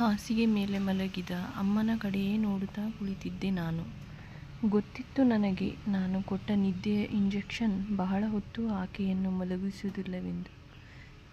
ಹಾಸಿಗೆ ಮೇಲೆ ಮಲಗಿದ ಅಮ್ಮನ ಕಡೆಯೇ ನೋಡುತ್ತಾ ಕುಳಿತಿದ್ದೆ ನಾನು. ಗೊತ್ತಿತ್ತು ನನಗೆ ನಾನು ಕೊಟ್ಟ ನಿದ್ದೆಯ ಇಂಜೆಕ್ಷನ್ ಬಹಳ ಹೊತ್ತು ಆಕೆಯನ್ನು ಮಲಗಿಸುವುದಿಲ್ಲವೆಂದು.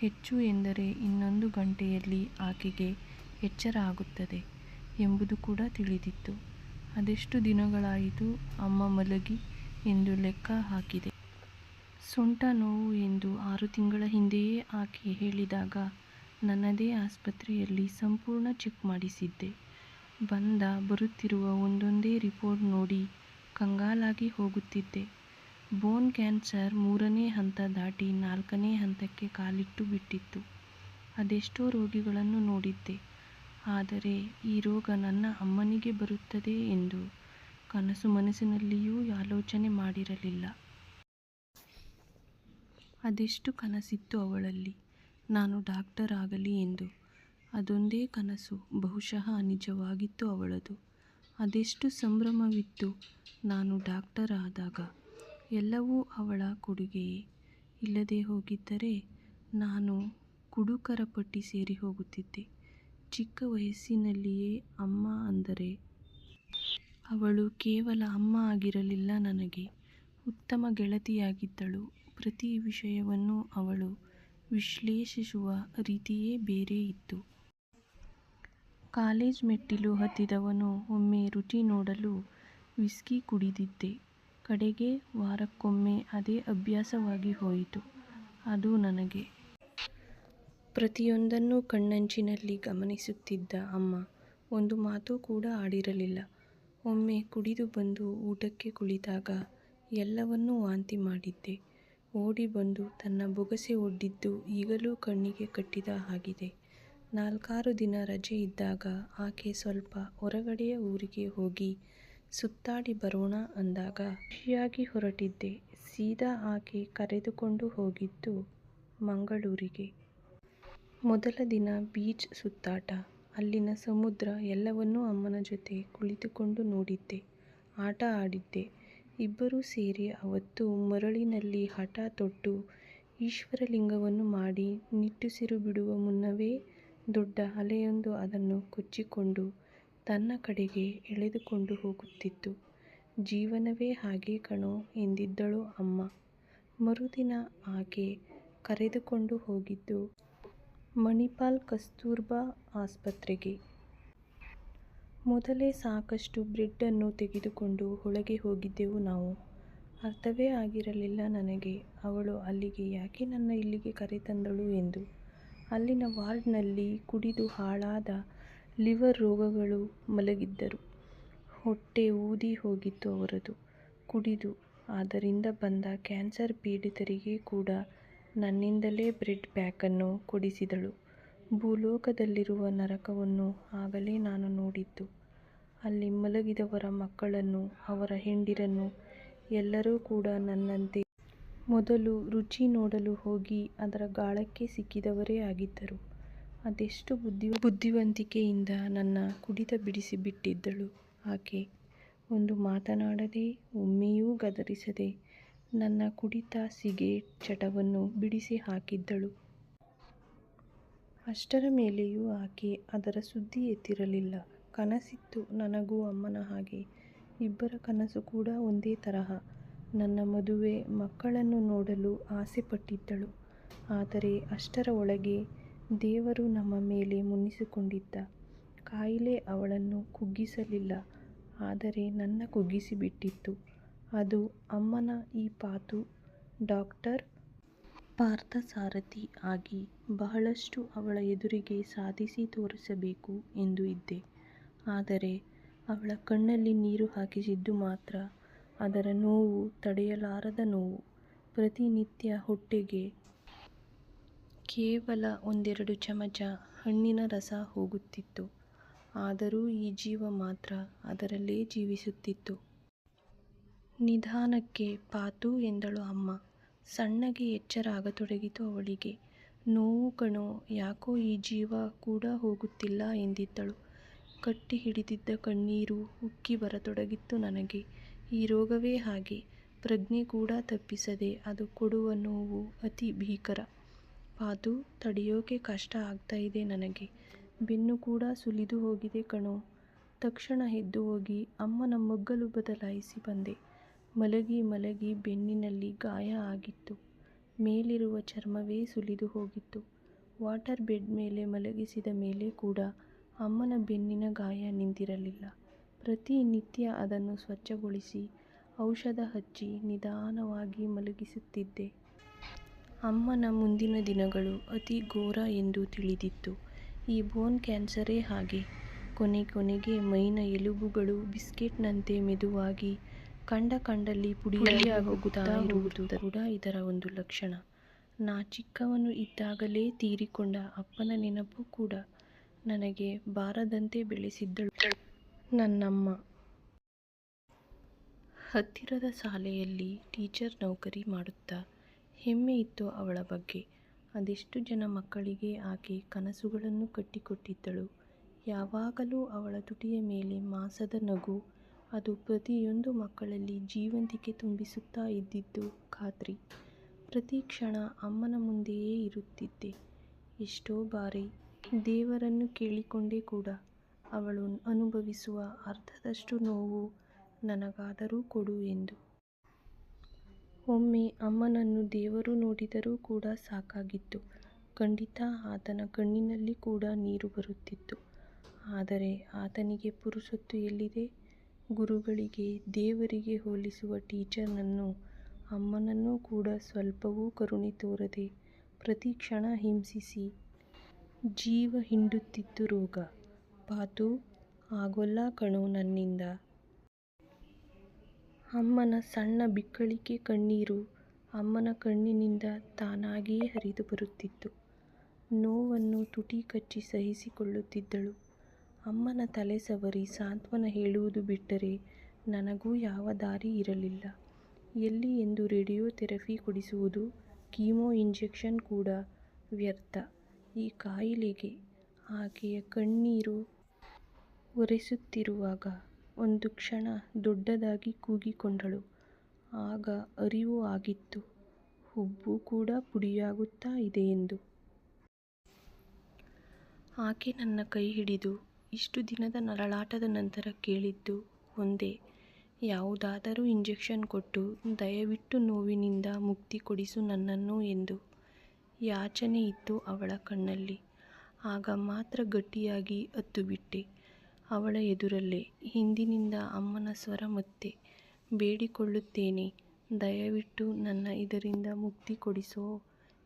ಹೆಚ್ಚು ಎಂದರೆ ಇನ್ನೊಂದು ಗಂಟೆಯಲ್ಲಿ ಆಕೆಗೆ ಎಚ್ಚರ ಆಗುತ್ತದೆ ಎಂಬುದು ಕೂಡ ತಿಳಿದಿತ್ತು. ಅದೆಷ್ಟು ದಿನಗಳಾಯಿತು ಅಮ್ಮ ಮಲಗಿ ಎಂದು ಲೆಕ್ಕ ಹಾಕಿದೆ. ಸೊಂಟ ನೋವು ಎಂದು ಆರು ತಿಂಗಳ ಹಿಂದೆಯೇ ಆಕೆ ಹೇಳಿದಾಗ ನನ್ನದೇ ಆಸ್ಪತ್ರೆಯಲ್ಲಿ ಸಂಪೂರ್ಣ ಚೆಕ್ ಮಾಡಿಸಿದ್ದೆ. ಬಂದ, ಬರುತ್ತಿರುವ ಒಂದೊಂದೇ ರಿಪೋರ್ಟ್ ನೋಡಿ ಕಂಗಾಲಾಗಿ ಹೋಗುತ್ತಿದ್ದೆ. ಬೋನ್ ಕ್ಯಾನ್ಸರ್ ಮೂರನೇ ಹಂತ ದಾಟಿ ನಾಲ್ಕನೇ ಹಂತಕ್ಕೆ ಕಾಲಿಟ್ಟು ಬಿಟ್ಟಿತ್ತು. ಅದೆಷ್ಟೋ ರೋಗಿಗಳನ್ನು ನೋಡಿದ್ದೆ. ಆದರೆ ಈ ರೋಗ ನನ್ನ ಅಮ್ಮನಿಗೆ ಬರುತ್ತದೆ ಎಂದು ಕನಸು ಮನಸ್ಸಿನಲ್ಲಿಯೂ ಆಲೋಚನೆ ಮಾಡಿರಲಿಲ್ಲ. ಅದೆಷ್ಟು ಕನಸಿತ್ತು ಅವಳಲ್ಲಿ ನಾನು ಡಾಕ್ಟರ್ ಆಗಲಿ ಎಂದು. ಅದೊಂದೇ ಕನಸು, ಬಹುಶಃ ನಿಜವಾಗಿತ್ತು ಅವಳದು. ಅದೆಷ್ಟು ಸಂಭ್ರಮವಿತ್ತು ನಾನು ಡಾಕ್ಟರ್ ಆದಾಗ. ಎಲ್ಲವೂ ಅವಳ ಕೊಡುಗೆಯೇ. ಇಲ್ಲದೆ ಹೋಗಿದ್ದರೆ ನಾನು ಕುಡುಕರ ಪಟ್ಟಿ ಸೇರಿ ಹೋಗುತ್ತಿದ್ದೆ. ಚಿಕ್ಕ ವಯಸ್ಸಿನಲ್ಲಿಯೇ ಅಮ್ಮ ಅಂದರೆ, ಅವಳು ಕೇವಲ ಅಮ್ಮ ಆಗಿರಲಿಲ್ಲ ನನಗೆ. ಉತ್ತಮ ಗೆಳತಿಯಾಗಿದ್ದಳು. ಪ್ರತಿ ವಿಷಯವನ್ನೂ ಅವಳು ವಿಶ್ಲೇಷಿಸುವ ರೀತಿಯೇ ಬೇರೆ ಇತ್ತು. ಕಾಲೇಜ್ ಮೆಟ್ಟಿಲು ಹತ್ತಿದವನು ಒಮ್ಮೆ ರುಚಿ ನೋಡಲು ವಿಸ್ಕಿ ಕುಡಿದಿದ್ದೆ. ಕಡೆಗೆ ವಾರಕ್ಕೊಮ್ಮೆ ಅದೇ ಅಭ್ಯಾಸವಾಗಿ ಹೋಯಿತು. ಅದು ನನಗೆ. ಪ್ರತಿಯೊಂದನ್ನು ಕಣ್ಣಂಚಿನಲ್ಲಿ ಗಮನಿಸುತ್ತಿದ್ದ ಅಮ್ಮ ಒಂದು ಮಾತು ಕೂಡ ಆಡಿರಲಿಲ್ಲ. ಒಮ್ಮೆ ಕುಡಿದು ಬಂದು ಊಟಕ್ಕೆ ಕುಳಿತಾಗ ಎಲ್ಲವನ್ನೂ ವಾಂತಿ ಮಾಡಿದ್ದೆ. ಓಡಿ ಬಂದು ತನ್ನ ಬೊಗಸೆ ಒಡ್ಡಿದ್ದು ಈಗಲೂ ಕಣ್ಣಿಗೆ ಕಟ್ಟಿದ ಹಾಗಿದೆ. ನಾಲ್ಕಾರು ದಿನ ರಜೆ ಇದ್ದಾಗ ಆಕೆ ಸ್ವಲ್ಪ ಹೊರಗಡೆಯ ಊರಿಗೆ ಹೋಗಿ ಸುತ್ತಾಡಿ ಬರೋಣ ಅಂದಾಗ ಖುಷಿಯಾಗಿ ಹೊರಟಿದ್ದೆ. ಸೀದಾ ಆಕೆ ಕರೆದುಕೊಂಡು ಹೋಗಿದ್ದು ಮಂಗಳೂರಿಗೆ. ಮೊದಲ ದಿನ ಬೀಚ್ ಸುತ್ತಾಟ, ಅಲ್ಲಿನ ಸಮುದ್ರ ಎಲ್ಲವನ್ನೂ ಅಮ್ಮನ ಜೊತೆ ಕುಳಿತುಕೊಂಡು ನೋಡಿದ್ದೆ. ಆಟ ಆಡಿದ್ದೆ. ಇಬ್ಬರೂ ಸೇರಿ ಅವತ್ತು ಮರಳಿನಲ್ಲಿ ಹಠ ತೊಟ್ಟು ಈಶ್ವರಲಿಂಗವನ್ನು ಮಾಡಿ ನಿಟ್ಟುಸಿರು ಬಿಡುವ ಮುನ್ನವೇ ದೊಡ್ಡ ಅಲೆಯೊಂದು ಅದನ್ನು ಕೊಚ್ಚಿಕೊಂಡು ತನ್ನ ಕಡೆಗೆ ಎಳೆದುಕೊಂಡು ಹೋಗುತ್ತಿತ್ತು. ಜೀವನವೇ ಹಾಗೆ ಕಣೋ ಎಂದಿದ್ದಳು ಅಮ್ಮ. ಮರುದಿನ ಆಕೆ ಕರೆದುಕೊಂಡು ಹೋಗಿದ್ದು ಮಣಿಪಾಲ್ ಕಸ್ತೂರ್ಬಾ ಆಸ್ಪತ್ರೆಗೆ. ಮೊದಲೇ ಸಾಕಷ್ಟು ಬ್ರೆಡ್ಡನ್ನು ತೆಗೆದುಕೊಂಡು ಒಳಗೆ ಹೋಗಿದ್ದೆವು ನಾವು. ಅರ್ಥವೇ ಆಗಿರಲಿಲ್ಲ ನನಗೆ ಅವಳು ಅಲ್ಲಿಗೆ ಯಾಕೆ ನನ್ನ ಇಲ್ಲಿಗೆ ಕರೆತಂದಳು ಎಂದು. ಅಲ್ಲಿನ ವಾರ್ಡ್ನಲ್ಲಿ ಕುಡಿದು ಹಾಳಾದ ಲಿವರ್ ರೋಗಗಳು ಮಲಗಿದ್ದರು. ಹೊಟ್ಟೆ ಊದಿ ಹೋಗಿತ್ತು ಅವರದು. ಕುಡಿದು. ಆದ್ದರಿಂದ ಬಂದ ಕ್ಯಾನ್ಸರ್ ಪೀಡಿತರಿಗೆ ಕೂಡ ನನ್ನಿಂದಲೇ ಬ್ರೆಡ್ ಪ್ಯಾಕನ್ನು ಕೊಡಿಸಿದಳು. ಭೂಲೋಕದಲ್ಲಿರುವ ನರಕವನ್ನು ಆಗಲೇ ನಾನು ನೋಡಿದ್ದು. ಅಲ್ಲಿ ಮಲಗಿದವರ ಮಕ್ಕಳನ್ನು, ಅವರ ಹೆಂಡಿರನ್ನು ಎಲ್ಲರೂ ಕೂಡ ನನ್ನಂತೆ ಮೊದಲು ರುಚಿ ನೋಡಲು ಹೋಗಿ ಅದರ ಗಾಳಕ್ಕೆ ಸಿಕ್ಕಿದವರೇ ಆಗಿದ್ದರು. ಅದೆಷ್ಟು ಬುದ್ಧಿವಂತಿಕೆಯಿಂದ ನನ್ನ ಕುಡಿತ ಬಿಡಿಸಿಬಿಟ್ಟಿದ್ದಳು ಆಕೆ. ಒಂದು ಮಾತನಾಡದೆ, ಒಮ್ಮೆಯೂ ಗದರಿಸದೆ ನನ್ನ ಕುಡಿತ ಸಿಗರೇಟ್ ಚಟವನ್ನು ಬಿಡಿಸಿ ಹಾಕಿದ್ದಳು. ಅಷ್ಟರ ಮೇಲೆಯೂ ಆಕೆ ಅದರ ಸುದ್ದಿ ಎತ್ತಿರಲಿಲ್ಲ. ಕನಸಿತ್ತು ನನಗೂ ಅಮ್ಮನ ಹಾಗೆ. ಇಬ್ಬರ ಕನಸು ಕೂಡ ಒಂದೇ ತರಹ. ನನ್ನ ಮದುವೆ, ಮಕ್ಕಳನ್ನು ನೋಡಲು ಆಸೆ ಪಟ್ಟಿದ್ದಳು. ಆದರೆ ಅಷ್ಟರ ಒಳಗೆ ದೇವರು ನಮ್ಮ ಮೇಲೆ ಮುನ್ನಿಸಿಕೊಂಡಿದ್ದ ಕಾಯಿಲೆ ಅವಳನ್ನು ಕುಗ್ಗಿಸಲಿಲ್ಲ. ಆದರೆ ನನ್ನ ಕುಗ್ಗಿಸಿಬಿಟ್ಟಿತ್ತು. ಅದು ಅಮ್ಮನ ಈ ಪಾತು ಡಾಕ್ಟರ್ ಪಾರ್ಥಸಾರಥಿ ಆಗಿ ಬಹಳಷ್ಟು ಅವಳ ಎದುರಿಗೆ ಸಾಧಿಸಿ ತೋರಿಸಬೇಕು ಎಂದು ಇದ್ದೆ. ಆದರೆ ಅವಳ ಕಣ್ಣಲ್ಲಿ ನೀರು ಹಾಕಿಸಿದ್ದು ಮಾತ್ರ ಅದರ ನೋವು ತಡೆಯಲಾರದ ನೋವು. ಪ್ರತಿನಿತ್ಯ ಹೊಟ್ಟೆಗೆ ಕೇವಲ ಒಂದೆರಡು ಚಮಚ ಹಣ್ಣಿನ ರಸ ಹೋಗುತ್ತಿತ್ತು. ಆದರೂ ಈ ಜೀವ ಮಾತ್ರ ಅದರಲ್ಲೇ ಜೀವಿಸುತ್ತಿತ್ತು. ನಿಧಾನಕ್ಕೆ ಪಾತು ಎಂದಳು ಅಮ್ಮ. ಸಣ್ಣಗೆ ಎಚ್ಚರ ಆಗತೊಡಗಿತು ಅವಳಿಗೆ. ನೋವು ಕಣೋ, ಯಾಕೋ ಈ ಜೀವ ಕೂಡ ಹೋಗುತ್ತಿಲ್ಲ ಎಂದಿದ್ದಳು. ಕಟ್ಟಿ ಹಿಡಿದಿದ್ದ ಕಣ್ಣೀರು ಉಕ್ಕಿ ಬರತೊಡಗಿತ್ತು ನನಗೆ. ಈ ರೋಗವೇ ಹಾಗೆ. ಪ್ರಜ್ಞೆ ಕೂಡ ತಪ್ಪಿಸದೆ ಅದು ಕೊಡುವ ನೋವು ಅತಿ ಭೀಕರ. ಅದು ತಡೆಯೋಕೆ ಕಷ್ಟ ಆಗ್ತಾ ಇದೆ ನನಗೆ. ಬೆನ್ನು ಕೂಡ ಸುಲಿದು ಹೋಗಿದೆ ಕಣೋ ತಕ್ಷಣ ಎದ್ದು ಹೋಗಿ ಅಮ್ಮನ ಮಗ್ಗಲು ಬದಲಾಯಿಸಿ ಬಂದೆ ಮಲಗಿ ಮಲಗಿ ಬೆನ್ನಿನಲ್ಲಿ ಗಾಯ ಆಗಿತ್ತು. ಮೇಲಿರುವ ಚರ್ಮವೇ ಸುಲಿದು ಹೋಗಿತ್ತು. ವಾಟರ್ ಬೆಡ್ ಮೇಲೆ ಮಲಗಿಸಿದ ಮೇಲೆ ಕೂಡ ಅಮ್ಮನ ಬೆನ್ನಿನ ಗಾಯ ನಿಂತಿರಲಿಲ್ಲ. ಪ್ರತಿನಿತ್ಯ ಅದನ್ನು ಸ್ವಚ್ಛಗೊಳಿಸಿ ಔಷಧ ಹಚ್ಚಿ ನಿಧಾನವಾಗಿ ಮಲಗಿಸುತ್ತಿದ್ದೆ. ಅಮ್ಮನ ಮುಂದಿನ ದಿನಗಳು ಅತಿ ಘೋರ ಎಂದು ತಿಳಿದಿತ್ತು. ಈ ಬೋನ್ ಕ್ಯಾನ್ಸರೇ ಹಾಗೆ. ಕೊನೆ ಕೊನೆಗೆ ಮೈನ ಎಲುಬುಗಳು ಬಿಸ್ಕೆಟ್ನಂತೆ ಮೆದುವಾಗಿ ಕಂಡ ಕಂಡಲ್ಲಿ ಪುಡಿಯಾಗಿ ಹೋಗುತ್ತಾ ಇರುವುದು ಕೂಡ ಇದರ ಒಂದು ಲಕ್ಷಣ. ನಾ ಚಿಕ್ಕವನು ಇದ್ದಾಗಲೇ ತೀರಿಕೊಂಡ ಅಪ್ಪನ ನೆನಪು ಕೂಡ ನನಗೆ ಬಾರದಂತೆ ಬೆಳೆಸಿದ್ದಳು. ನನ್ನಮ್ಮ. ಹತ್ತಿರದ ಶಾಲೆಯಲ್ಲಿ ಟೀಚರ್ ನೌಕರಿ ಮಾಡುತ್ತಾ ಹೆಮ್ಮೆ ಇತ್ತು ಅವಳ ಬಗ್ಗೆ. ಅದೆಷ್ಟು ಜನ ಮಕ್ಕಳಿಗೆ ಆಕೆ ಕನಸುಗಳನ್ನು ಕಟ್ಟಿಕೊಟ್ಟಿದ್ದಳು. ಯಾವಾಗಲೂ ಅವಳ ತುಟಿಯ ಮೇಲೆ ಮಾಸದ ನಗು ಅದು ಪ್ರತಿಯೊಂದು ಮಕ್ಕಳಲ್ಲಿ ಜೀವಂತಿಕೆ ತುಂಬಿಸುತ್ತಾ ಇದ್ದಿದ್ದು ಖಾತ್ರಿ. ಪ್ರತಿ ಕ್ಷಣ ಅಮ್ಮನ ಮುಂದೆಯೇ ಇರುತ್ತಿದ್ದೆ. ಎಷ್ಟೋ ಬಾರಿ ದೇವರನ್ನು ಕೇಳಿಕೊಂಡೆ ಕೂಡ ಅವಳು ಅನುಭವಿಸುವ ಅರ್ಧದಷ್ಟು ನೋವು ನನಗಾದರೂ ಕೊಡು ಎಂದು. ಒಮ್ಮೆ ಅಮ್ಮನನ್ನು ದೇವರು ನೋಡಿದರೂ ಕೂಡ ಸಾಕಾಗಿತ್ತು. ಖಂಡಿತ ಆತನ ಕಣ್ಣಿನಲ್ಲಿ ಕೂಡ ನೀರು ಬರುತ್ತಿತ್ತು. ಆದರೆ ಆತನಿಗೆ ಪುರುಸೊತ್ತು ಎಲ್ಲಿದೆ? ಗುರುಗಳಿಗೆ, ದೇವರಿಗೆ ಹೋಲಿಸುವ ಟೀಚರ್ನನ್ನು ಅಮ್ಮನನ್ನೂ ಕೂಡ ಸ್ವಲ್ಪವೂ ಕರುಣೆ ತೋರದೆ ಪ್ರತಿ ಕ್ಷಣ ಹಿಂಸಿಸಿ ಜೀವ ಹಿಂಡುತ್ತಿದ್ದು ರೋಗ. ಪಾತು, ಆಗೋಲ್ಲ ಕಣೋ ನನ್ನಿಂದ. ಅಮ್ಮನ ಸಣ್ಣ ಬಿಕ್ಕಳಿಕೆ ಕಣ್ಣೀರು ಅಮ್ಮನ ಕಣ್ಣಿನಿಂದ ತಾನಾಗಿಯೇ ಹರಿದು ಬರುತ್ತಿತ್ತು. ನೋವನ್ನು ತುಟಿ ಕಚ್ಚಿ ಸಹಿಸಿಕೊಳ್ಳುತ್ತಿದ್ದಳು. ಅಮ್ಮನ ತಲೆ ಸವರಿ ಸಾಂತ್ವನ ಹೇಳುವುದು ಬಿಟ್ಟರೆ ನನಗೂ ಯಾವ ದಾರಿ ಇರಲಿಲ್ಲ. ಎಲ್ಲಿ ಎಂದು ರೇಡಿಯೋ ಥೆರಪಿ ಕೊಡಿಸುವುದು, ಕೀಮೋ ಇಂಜೆಕ್ಷನ್ ಕೂಡ ವ್ಯರ್ಥ. ಈ ಕಾಯಿಲೆಗೆ ಆಕೆಯ ಕಣ್ಣೀರು ಒರೆಸುತ್ತಿರುವಾಗ ಒಂದು ಕ್ಷಣ ದೊಡ್ಡದಾಗಿ ಕೂಗಿಕೊಂಡಳು. ಆಗ ಅರಿವು ಆಗಿತ್ತು. ಹುಬ್ಬು ಕೂಡ ಪುಡಿಯಾಗುತ್ತಾ ಇದೆ ಎಂದು. ಆಕೆ ನನ್ನ ಕೈ ಹಿಡಿದು ಇಷ್ಟು ದಿನದ ನರಳಾಟದ ನಂತರ ಕೇಳಿದ್ದು ಒಂದೇ. ಯಾವುದಾದರೂ ಇಂಜೆಕ್ಷನ್ ಕೊಟ್ಟು ದಯವಿಟ್ಟು ನೋವಿನಿಂದ ಮುಕ್ತಿ ಕೊಡಿಸು ನನ್ನನ್ನು ಎಂದು. ಯಾಚನೆ ಇತ್ತು ಅವಳ ಕಣ್ಣಲ್ಲಿ. ಆಗ ಮಾತ್ರ ಗಟ್ಟಿಯಾಗಿ ಅತ್ತುಬಿಟ್ಟೆ ಅವಳ ಎದುರಲ್ಲೇ. ಹಿಂದಿನಿಂದ ಅಮ್ಮನ ಸ್ವರ ಮತ್ತೆ. ಬೇಡಿಕೊಳ್ಳುತ್ತೇನೆ. ದಯವಿಟ್ಟು ನನ್ನ ಇದರಿಂದ ಮುಕ್ತಿ ಕೊಡಿಸೋ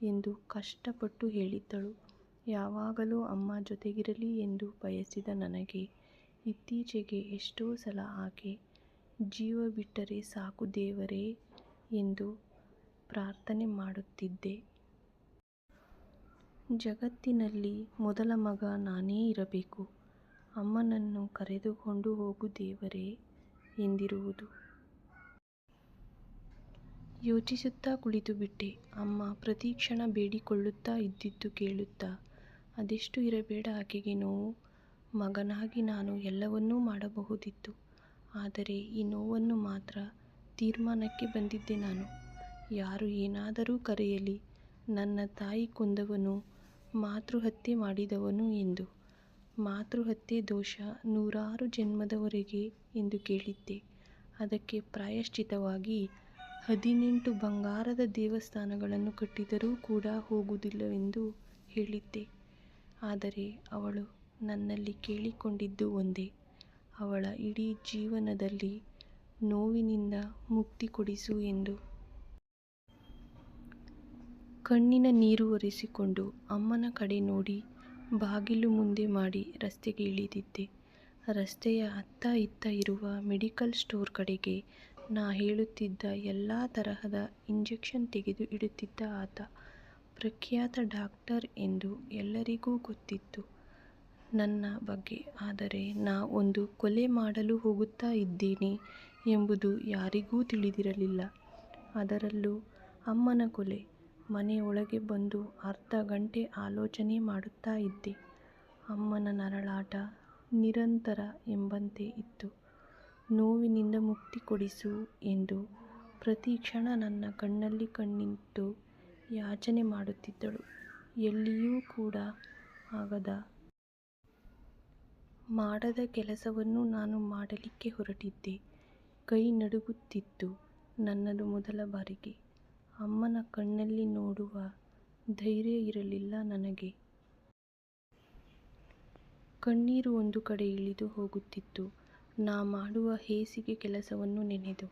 ಎಂದು ಕಷ್ಟಪಟ್ಟು ಹೇಳಿದ್ದಳು. ಯಾವಾಗಲೂ ಅಮ್ಮ ಜೊತೆಗಿರಲಿ ಎಂದು ಬಯಸಿದ ನನಗೆ ಇತ್ತೀಚೆಗೆ ಎಷ್ಟೋ ಸಲ ಆಕೆ ಜೀವ ಬಿಟ್ಟರೆ ಸಾಕು ದೇವರೇ ಎಂದು ಪ್ರಾರ್ಥನೆ ಮಾಡುತ್ತಿದ್ದೆ. ಜಗತ್ತಿನಲ್ಲಿ ಮೊದಲ ಮಗ ನಾನೇ ಇರಬೇಕು. ಅಮ್ಮನನ್ನು ಕರೆದುಕೊಂಡು ಹೋಗು ದೇವರೇ ಎಂದಿರುವುದು. ಯೋಚಿಸುತ್ತಾ ಕುಳಿತುಬಿಟ್ಟೆ. ಅಮ್ಮ ಪ್ರತಿ ಕ್ಷಣ ಬೇಡಿಕೊಳ್ಳುತ್ತಾ ಇದ್ದಿದ್ದು ಕೇಳುತ್ತಾ ಅದೆಷ್ಟು ಇರಬೇಡ ಆಕೆಗೆ ನೋವು. ಮಗನಾಗಿ ನಾನು ಎಲ್ಲವನ್ನೂ ಮಾಡಬಹುದಿತ್ತು. ಆದರೆ ಈ ನೋವನ್ನು ಮಾತ್ರ ತೀರ್ಮಾನಕ್ಕೆ ಬಂದಿದ್ದೆ ನಾನು. ಯಾರು ಏನಾದರೂ ಕರೆಯಲಿ, ನನ್ನ ತಾಯಿ ಕೊಂದವನು ಮಾತೃಹತ್ಯೆ ಮಾಡಿದವನು ಎಂದು. ಮಾತೃಹತ್ಯೆ ದೋಷ ನೂರಾರು ಜನ್ಮದವರೆಗೆ ಎಂದು ಕೇಳಿದ್ದೆ. ಅದಕ್ಕೆ ಪ್ರಾಯಶ್ಚಿತವಾಗಿ ಹದಿನೆಂಟು ಬಂಗಾರದ ದೇವಸ್ಥಾನಗಳನ್ನು ಕಟ್ಟಿದರೂ ಕೂಡ ಹೋಗುವುದಿಲ್ಲವೆಂದು ಹೇಳಿದ್ದೆ. ಆದರೆ ಅವಳು ನನ್ನಲ್ಲಿ ಕೇಳಿಕೊಂಡಿದ್ದು ಒಂದೇ. ಅವಳ ಇಡೀ ಜೀವನದಲ್ಲಿ ನೋವಿನಿಂದ ಮುಕ್ತಿ ಕೊಡಿಸು ಎಂದು. ಕಣ್ಣಿನ ನೀರು ಒರೆಸಿಕೊಂಡು ಅಮ್ಮನ ಕಡೆ ನೋಡಿ ಬಾಗಿಲು ಮುಂದೆ ಮಾಡಿ ರಸ್ತೆಗೆ ಇಳಿದಿದ್ದೆ. ರಸ್ತೆಯ ಅತ್ತ ಇತ್ತ ಇರುವ ಮೆಡಿಕಲ್ ಸ್ಟೋರ್ ಕಡೆಗೆ ನಾ ಹೇಳುತ್ತಿದ್ದ ಎಲ್ಲ ತರಹದ ಇಂಜೆಕ್ಷನ್ ತೆಗೆದು ಇಡುತ್ತಿದ್ದ ಆತ. ಪ್ರಖ್ಯಾತ ಡಾಕ್ಟರ್ ಎಂದು ಎಲ್ಲರಿಗೂ ಗೊತ್ತಿತ್ತು. ನನ್ನ ಬಗ್ಗೆ ಆದರೆ ನಾ ಒಂದು ಕೊಲೆ ಮಾಡಲು ಹೋಗುತ್ತಾ ಇದ್ದೀನಿ ಎಂಬುದು ಯಾರಿಗೂ ತಿಳಿದಿರಲಿಲ್ಲ. ಅದರಲ್ಲೂ ಅಮ್ಮನ ಕೊಲೆ ಮನೆ ಒಳಗೆ ಬಂದು ಅರ್ಧ ಗಂಟೆ ಆಲೋಚನೆ ಮಾಡುತ್ತಾ ಇದ್ದೆ. ಅಮ್ಮನ ನರಳಾಟ ನಿರಂತರ ಎಂಬಂತೆ ಇತ್ತು. ನೋವಿನಿಂದ ಮುಕ್ತಿ ಕೊಡಿಸು ಎಂದು ಪ್ರತಿ ಕ್ಷಣ ನನ್ನ ಕಣ್ಣಲ್ಲಿ ಕಣ್ಣಿಟ್ಟು ಯಾಚನೆ ಮಾಡುತ್ತಿದ್ದಳು. ಎಲ್ಲಿಯೂ ಕೂಡ ಆಗದ. ಮಾಡದ ಕೆಲಸವನ್ನು ನಾನು ಮಾಡಲಿಕ್ಕೆ ಹೊರಟಿದ್ದೆ. ಕೈ ನಡುಗುತ್ತಿತ್ತು ನನ್ನದು ಮೊದಲ ಬಾರಿಗೆ. ಅಮ್ಮನ ಕಣ್ಣಲ್ಲಿ ನೋಡುವ ಧೈರ್ಯ ಇರಲಿಲ್ಲ ನನಗೆ. ಕಣ್ಣೀರು ಒಂದು ಕಡೆ ಇಳಿದು ಹೋಗುತ್ತಿತ್ತು. ನಾ ಮಾಡುವ ಹೇಸಿಗೆ ಕೆಲಸವನ್ನು ನೆನೆದು.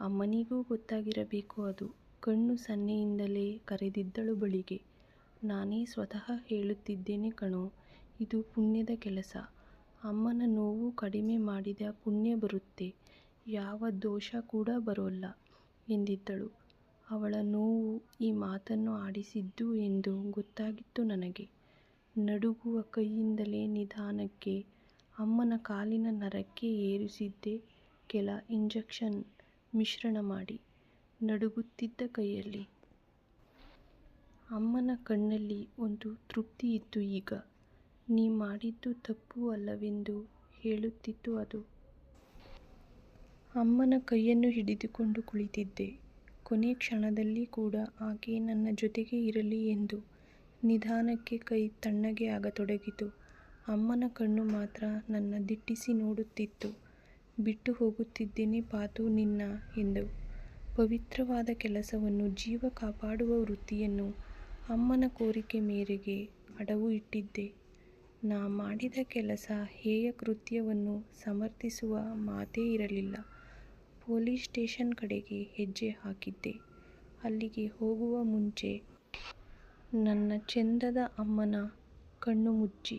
ಅಮ್ಮನಿಗೂ ಗೊತ್ತಾಗಿರಬೇಕು ಅದು. ಕಣ್ಣು ಸನ್ನೆಯಿಂದಲೇ ಕರೆದಿದ್ದಳು ಬಳಿಗೆ. ನಾನೇ ಸ್ವತಃ ಹೇಳುತ್ತಿದ್ದೇನೆ ಕಣೋ, ಇದು ಪುಣ್ಯದ ಕೆಲಸ. ಅಮ್ಮನ ನೋವು ಕಡಿಮೆ ಮಾಡಿದ ಪುಣ್ಯ ಬರುತ್ತೆ, ಯಾವ ದೋಷ ಕೂಡ ಬರೋಲ್ಲ ಎಂದಿದ್ದಳು. ಅವಳ ನೋವು ಈ ಮಾತನ್ನು ಆಡಿಸಿದ್ದು ಎಂದು ಗೊತ್ತಾಗಿತ್ತು ನನಗೆ. ನಡುಗುವ ಕೈಯಿಂದಲೇ ನಿಧಾನಕ್ಕೆ, ಅಮ್ಮನ ಕಾಲಿನ ನರಕ್ಕೆ ಏರಿಸಿದ್ದೆ, ಕೆಲ ಇಂಜೆಕ್ಷನ್ ಮಿಶ್ರಣ ಮಾಡಿ. ನಡುಗುತ್ತಿದ್ದ ಕೈಯಲ್ಲಿ. ಅಮ್ಮನ ಕಣ್ಣಲ್ಲಿ ಒಂದು ತೃಪ್ತಿ ಇತ್ತು ಈಗ. ನೀ ಮಾಡಿದ್ದು ತಪ್ಪು ಅಲ್ಲವೆಂದು ಹೇಳುತ್ತಿತ್ತು ಅದು. ಅಮ್ಮನ ಕೈಯನ್ನು ಹಿಡಿದುಕೊಂಡು ಕುಳಿತಿದ್ದೆ. ಕೊನೆ ಕ್ಷಣದಲ್ಲಿ ಕೂಡ ಆಕೆ ನನ್ನ ಜೊತೆಗೆ ಇರಲಿ ಎಂದು ನಿಧಾನಕ್ಕೆ ಕೈ ತಣ್ಣಗೆ ಆಗತೊಡಗಿತು. ಅಮ್ಮನ ಕಣ್ಣು ಮಾತ್ರ ನನ್ನ ದಿಟ್ಟಿಸಿ ನೋಡುತ್ತಿತ್ತು. ಬಿಟ್ಟು ಹೋಗುತ್ತಿದ್ದೇನೆ ಪಾತು ನಿನ್ನ ಎಂದು ಪವಿತ್ರವಾದ ಕೆಲಸವನ್ನು ಜೀವ ಕಾಪಾಡುವ ವೃತ್ತಿಯನ್ನು ಅಮ್ಮನ ಕೋರಿಕೆ ಮೇರೆಗೆ ಅಡವು ಇಟ್ಟಿದ್ದೆ. ನಾ ಮಾಡಿದ ಕೆಲಸ ಹೇಯ ಕೃತ್ಯವನ್ನು ಸಮರ್ಥಿಸುವ ಮಾತೇ ಇರಲಿಲ್ಲ. ಪೊಲೀಸ್ ಸ್ಟೇಷನ್ ಕಡೆಗೆ ಹೆಜ್ಜೆ ಹಾಕಿದ್ದೆ. ಅಲ್ಲಿಗೆ ಹೋಗುವ ಮುಂಚೆ ನನ್ನ ಚೆಂದದ ಅಮ್ಮನ ಕಣ್ಣು ಮುಚ್ಚಿ